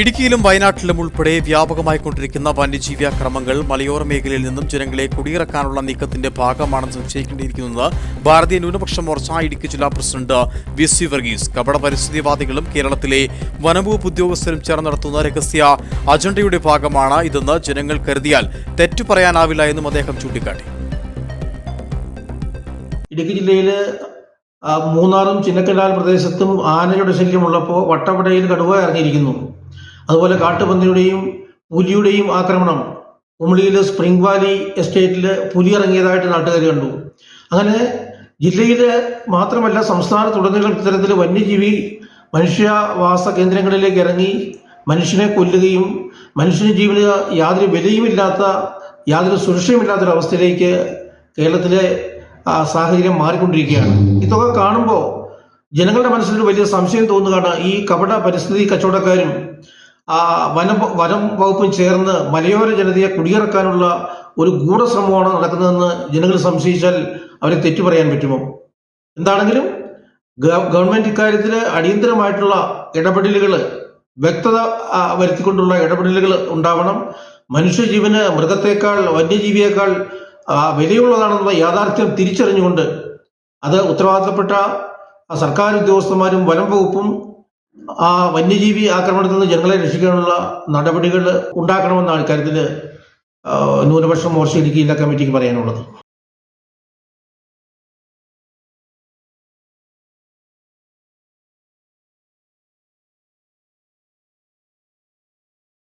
ഇടുക്കിയിലും വയനാട്ടിലും ഉൾപ്പെടെ വ്യാപകമായിക്കൊണ്ടിരിക്കുന്ന വന്യജീവി അക്രമങ്ങൾ മലയോര മേഖലയിൽ നിന്നും ജനങ്ങളെ കുടിയിറക്കാനുള്ള നീക്കത്തിന്റെ ഭാഗമാണെന്ന് സംശയിക്കേണ്ടിയിരിക്കുന്നത് ഭാരതീയ ന്യൂനപക്ഷ മോർച്ച ഇടുക്കി ജില്ലാ പ്രസിഡന്റ് വി സി വർഗീസ്. കപട പരിസ്ഥിതിവാദികളും കേരളത്തിലെ വനംവകുപ്പ് ഉദ്യോഗസ്ഥരും ചേർന്ന് നടത്തുന്ന രഹസ്യ അജണ്ടയുടെ ഭാഗമാണ് ഇതെന്ന് ജനങ്ങൾ കരുതിയാൽ തെറ്റു പറയാനാവില്ല എന്നും അദ്ദേഹം ചൂണ്ടിക്കാട്ടി. ഇടുക്കി ജില്ലയിൽ മൂന്നാറും ചിന്നക്കനാൽ പ്രദേശത്തും ആനയുടെ ശല്യമുള്ളപ്പോൾ വട്ടവടയിൽ കടുവ ഇറങ്ങിയിരിക്കുന്നു അതുപോലെ കാട്ടുപന്നിയുടെയും പുലിയുടെയും ആക്രമണം. കുമളിയിലെ സ്പ്രിംഗ് വാലി എസ്റ്റേറ്റിൽ പുലി ഇറങ്ങിയതായിട്ട് നാട്ടുകാർ കണ്ടു. അങ്ങനെ ജില്ലയിൽ മാത്രമല്ല സംസ്ഥാനത്തുടനീളം ഇത്തരത്തിൽ വന്യജീവി മനുഷ്യവാസ കേന്ദ്രങ്ങളിലേക്ക് ഇറങ്ങി മനുഷ്യനെ കൊല്ലുകയും മനുഷ്യന് ജീവന് യാതൊരു വിലയുമില്ലാത്ത യാതൊരു സുരക്ഷയുമില്ലാത്തൊരവസ്ഥയിലേക്ക് കേരളത്തിലെ സാഹചര്യം മാറിക്കൊണ്ടിരിക്കുകയാണ്. ഇതൊക്കെ കാണുമ്പോൾ ജനങ്ങളുടെ മനസ്സിൽ വലിയ സംശയം തോന്നുകയാണ് ഈ കപട പരിസ്ഥിതി കച്ചവടക്കാരും ആ വനം വനം വകുപ്പും ചേർന്ന് മലയോര ജനതയെ കുടിയിറക്കാനുള്ള ഒരു ഗൂഢശ്രമമാണ് നടക്കുന്നതെന്ന് ജനങ്ങൾ സംശയിച്ചാൽ അവരെ തെറ്റു പറയാൻ പറ്റുമോ? എന്താണെങ്കിലും ഗവൺമെന്റ് ഇക്കാര്യത്തിൽ അടിയന്തരമായിട്ടുള്ള ഇടപെടലുകൾ വ്യക്തത വരുത്തിക്കൊണ്ടുള്ള ഇടപെടലുകൾ ഉണ്ടാവണം. മനുഷ്യജീവന് മൃഗത്തെക്കാൾ വന്യജീവിയേക്കാൾ വിലയുള്ളതാണെന്നുള്ള യാഥാർത്ഥ്യം തിരിച്ചറിഞ്ഞുകൊണ്ട് അത് ഉത്തരവാദിത്തപ്പെട്ട സർക്കാർ ഉദ്യോഗസ്ഥന്മാരും വനം വകുപ്പും ആ വന്യജീവി ആക്രമണത്തിൽ നിന്ന് ജനങ്ങളെ രക്ഷിക്കാനുള്ള നടപടികൾ ഉണ്ടാക്കണമെന്നാണ് ഇക്കാര്യത്തിൽ ന്യൂനപക്ഷ മോർച്ച ഇടുക്കി ജില്ലാ കമ്മിറ്റിക്ക് പറയാനുള്ളത്.